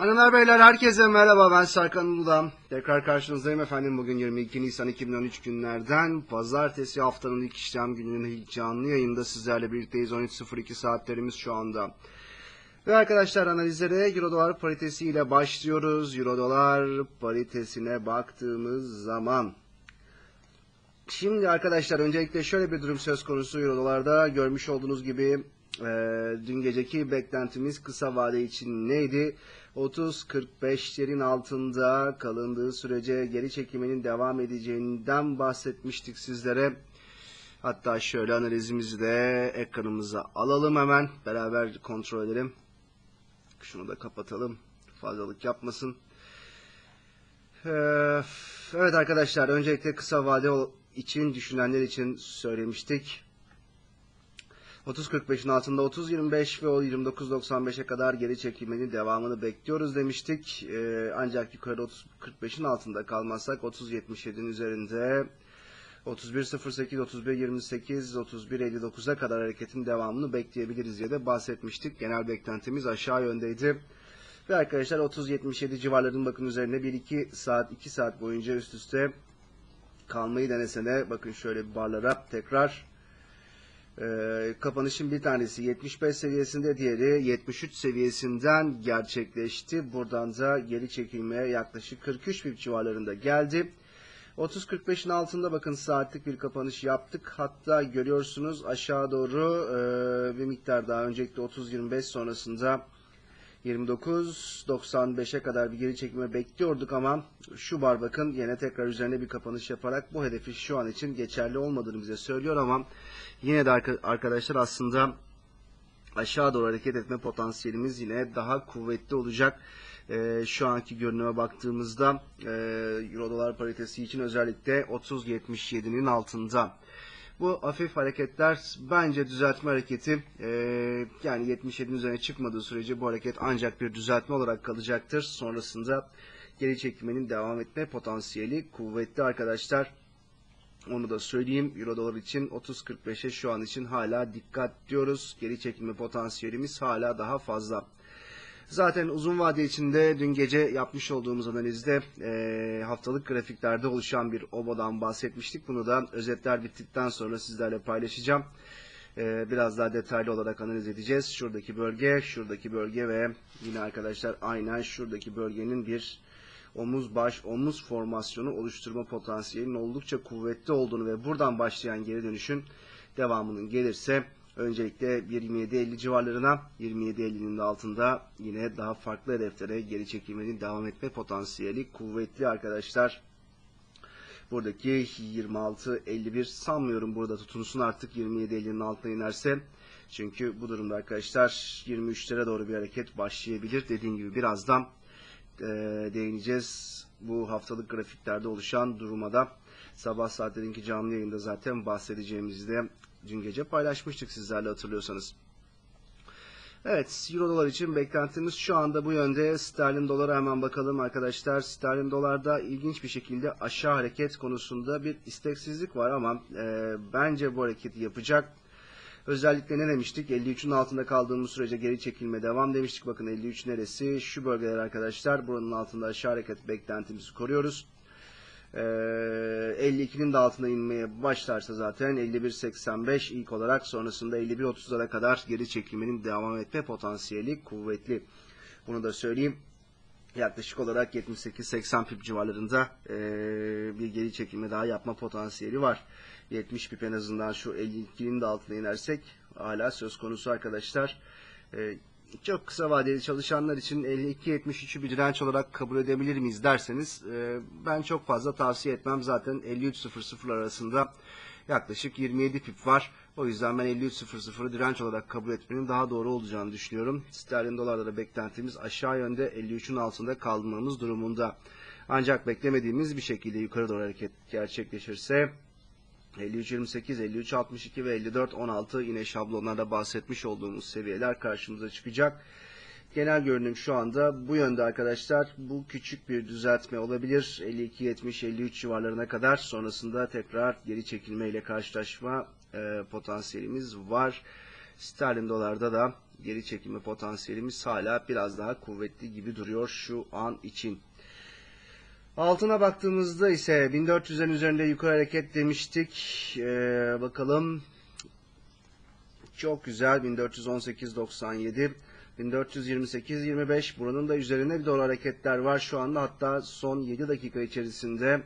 Hanımlar beyler herkese merhaba ben Serkan Ulu'dan. Tekrar karşınızdayım efendim bugün 22 Nisan 2013 günlerden pazartesi haftanın ilk işlem gününün ilk canlı yayında sizlerle birlikteyiz 13.02 saatlerimiz şu anda. Ve arkadaşlar analizlere Euro dolar paritesi ile başlıyoruz. Euro dolar paritesine baktığımız zaman Şimdi arkadaşlar öncelikle şöyle bir durum söz konusu Euro dolarda görmüş olduğunuz gibi e, dün geceki beklentimiz kısa vade için neydi? 30-45'lerin altında kalındığı sürece geri çekiminin devam edeceğinden bahsetmiştik sizlere. Hatta şöyle analizimizi de ekranımıza alalım hemen. Beraber kontrol edelim. Şunu da kapatalım. Fazlalık yapmasın. Ee, Evet arkadaşlar öncelikle kısa vade için düşünenler için söylemiştik. 30.45'in altında 30.25 ve o 29.95'e kadar geri çekilmenin devamını bekliyoruz demiştik. Ee, ancak yukarıda 30.45'in altında kalmazsak 30.77'nin üzerinde 31.08, 31.28, 31.59'a kadar hareketin devamını bekleyebiliriz diye de bahsetmiştik. Genel beklentimiz aşağı yöndeydi. Ve arkadaşlar 30-77 civarlarının bakın üzerine 1-2 saat 2 saat boyunca üst üste kalmayı denesene. Bakın şöyle bir barlara tekrar e, kapanışın bir tanesi 75 seviyesinde diğeri 73 seviyesinden gerçekleşti. Buradan da geri çekilmeye yaklaşık 43 pip civarlarında geldi. 30-45'in altında bakın saatlik bir kapanış yaptık. Hatta görüyorsunuz aşağı doğru e, bir miktar daha öncelikle 30-25 sonrasında 29.95'e kadar bir geri çekime bekliyorduk ama şu bar bakın yine tekrar üzerine bir kapanış yaparak bu hedefi şu an için geçerli olmadığını bize söylüyor ama yine de arkadaşlar aslında aşağı doğru hareket etme potansiyelimiz yine daha kuvvetli olacak. Ee, şu anki görünüme baktığımızda e, Euro dolar paritesi için özellikle 30.77'nin altında. Bu hafif hareketler bence düzeltme hareketi e, yani 77'nin üzerine çıkmadığı sürece bu hareket ancak bir düzeltme olarak kalacaktır. Sonrasında geri çekilmenin devam etme potansiyeli kuvvetli arkadaşlar. Onu da söyleyeyim. Euro dolar için 30.45'e şu an için hala dikkat diyoruz. Geri çekilme potansiyelimiz hala daha fazla. Zaten uzun vade içinde dün gece yapmış olduğumuz analizde e, haftalık grafiklerde oluşan bir obodan bahsetmiştik. Bunu da özetler bittikten sonra sizlerle paylaşacağım. E, biraz daha detaylı olarak analiz edeceğiz. Şuradaki bölge, şuradaki bölge ve yine arkadaşlar aynen şuradaki bölgenin bir omuz baş omuz formasyonu oluşturma potansiyelinin oldukça kuvvetli olduğunu ve buradan başlayan geri dönüşün devamının gelirse Öncelikle 1.27.50 civarlarına 27.50'nin de altında yine daha farklı hedeflere geri çekilmenin devam etme potansiyeli kuvvetli arkadaşlar. Buradaki 26.51 sanmıyorum burada tutunsun artık 27.50'nin altına inerse. Çünkü bu durumda arkadaşlar 23'lere doğru bir hareket başlayabilir. Dediğim gibi birazdan e, değineceğiz. Bu haftalık grafiklerde oluşan duruma da sabah saatlerinki canlı yayında zaten bahsedeceğimizi de dün gece paylaşmıştık sizlerle hatırlıyorsanız. Evet, Euro dolar için beklentimiz şu anda bu yönde. Sterlin dolara hemen bakalım arkadaşlar. Sterlin dolarda ilginç bir şekilde aşağı hareket konusunda bir isteksizlik var ama e, bence bu hareketi yapacak. Özellikle ne demiştik? 53'ün altında kaldığımız sürece geri çekilme devam demiştik. Bakın 53 neresi? Şu bölgeler arkadaşlar. Buranın altında aşağı hareket beklentimizi koruyoruz. 52'nin ee, de altına inmeye başlarsa zaten 51.85 ilk olarak sonrasında 51.30'lara kadar geri çekilmenin devam etme potansiyeli kuvvetli. Bunu da söyleyeyim. Yaklaşık olarak 78-80 pip civarlarında e, bir geri çekilme daha yapma potansiyeli var. 70 pip en azından şu 52'nin de altına inersek hala söz konusu arkadaşlar. E, çok kısa vadeli çalışanlar için 52-73'ü bir direnç olarak kabul edebilir miyiz derseniz e, ben çok fazla tavsiye etmem. Zaten 53.00 arasında yaklaşık 27 pip var. O yüzden ben 53.00'ı direnç olarak kabul etmenin daha doğru olacağını düşünüyorum. Sterlin dolarda da beklentimiz aşağı yönde 53'ün altında kalmamız durumunda. Ancak beklemediğimiz bir şekilde yukarı doğru hareket gerçekleşirse 53.28, 53.62 ve 54.16 yine şablonlarda bahsetmiş olduğumuz seviyeler karşımıza çıkacak. Genel görünüm şu anda bu yönde arkadaşlar. Bu küçük bir düzeltme olabilir. 52-70-53 civarlarına kadar sonrasında tekrar geri çekilme ile karşılaşma e, potansiyelimiz var. Sterlin dolarda da geri çekilme potansiyelimiz hala biraz daha kuvvetli gibi duruyor şu an için. Altına baktığımızda ise 1400'lerin üzerinde yukarı hareket demiştik. Ee, bakalım. Çok güzel. 1418.97 1428.25 buranın da üzerinde bir doğru hareketler var şu anda. Hatta son 7 dakika içerisinde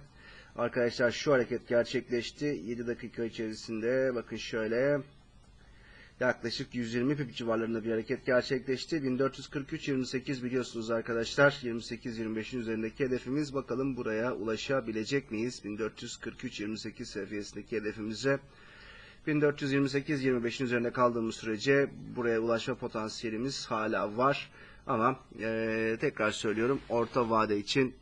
arkadaşlar şu hareket gerçekleşti. 7 dakika içerisinde bakın şöyle yaklaşık 120 pip civarlarında bir hareket gerçekleşti 1443.28 biliyorsunuz arkadaşlar 28-25'in üzerindeki hedefimiz bakalım buraya ulaşabilecek miyiz 1443-28 seviyesindeki hedefimize 1428-25'in üzerinde kaldığımız sürece buraya ulaşma potansiyelimiz hala var. Ama e, tekrar söylüyorum orta vade için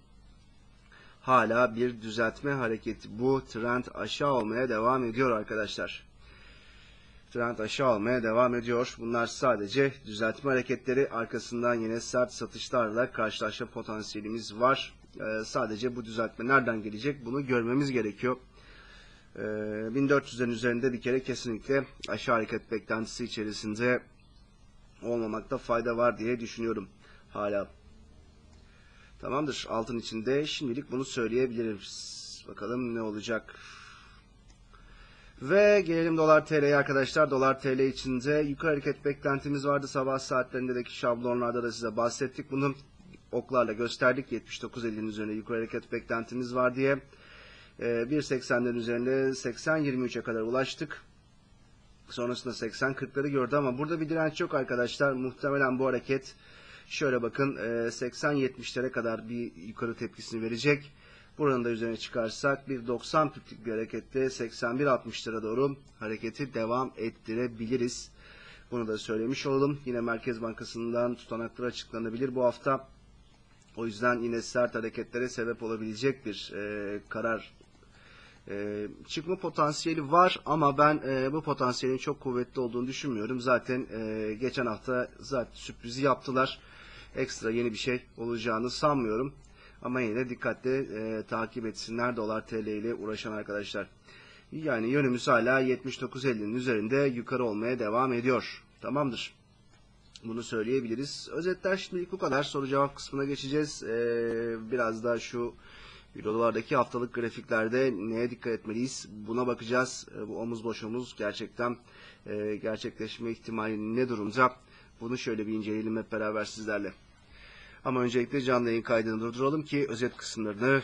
hala bir düzeltme hareketi. Bu trend aşağı olmaya devam ediyor arkadaşlar. Trend aşağı olmaya devam ediyor. Bunlar sadece düzeltme hareketleri. Arkasından yine sert satışlarla karşılaşma potansiyelimiz var. E, sadece bu düzeltme nereden gelecek bunu görmemiz gerekiyor. 1400'lerin üzerinde bir kere kesinlikle aşağı hareket beklentisi içerisinde olmamakta fayda var diye düşünüyorum hala. Tamamdır. Altın içinde şimdilik bunu söyleyebiliriz. Bakalım ne olacak. Ve gelelim dolar TL'ye arkadaşlar. Dolar TL içinde yukarı hareket beklentimiz vardı. Sabah saatlerindeki şablonlarda da size bahsettik. Bunu oklarla gösterdik. 79.50'nin üzerinde yukarı hareket beklentimiz var diye. 1.80'lerin üzerinde 80-23'e kadar ulaştık. Sonrasında 80-40'ları gördü ama burada bir direnç yok arkadaşlar. Muhtemelen bu hareket şöyle bakın 80-70'lere kadar bir yukarı tepkisini verecek. Buranın da üzerine çıkarsak bir 90 piplik bir harekette 81-60'lara doğru hareketi devam ettirebiliriz. Bunu da söylemiş olalım. Yine Merkez Bankası'ndan tutanaklar açıklanabilir bu hafta. O yüzden yine sert hareketlere sebep olabilecek bir e, karar e, çıkma potansiyeli var ama ben e, bu potansiyelin çok kuvvetli olduğunu düşünmüyorum. Zaten e, geçen hafta zaten sürprizi yaptılar. Ekstra yeni bir şey olacağını sanmıyorum. Ama yine de dikkatli e, takip etsinler dolar TL ile uğraşan arkadaşlar. Yani yönümüz hala 79.50'nin üzerinde yukarı olmaya devam ediyor. Tamamdır. Bunu söyleyebiliriz. Özetler şimdilik bu kadar. Soru cevap kısmına geçeceğiz. Ee, biraz daha şu Eurolardaki haftalık grafiklerde neye dikkat etmeliyiz? Buna bakacağız. Ee, bu omuz boş omuz gerçekten e, gerçekleşme ihtimali ne durumda? Bunu şöyle bir inceleyelim hep beraber sizlerle. Ama öncelikle canlı yayın kaydını durduralım ki özet kısımlarını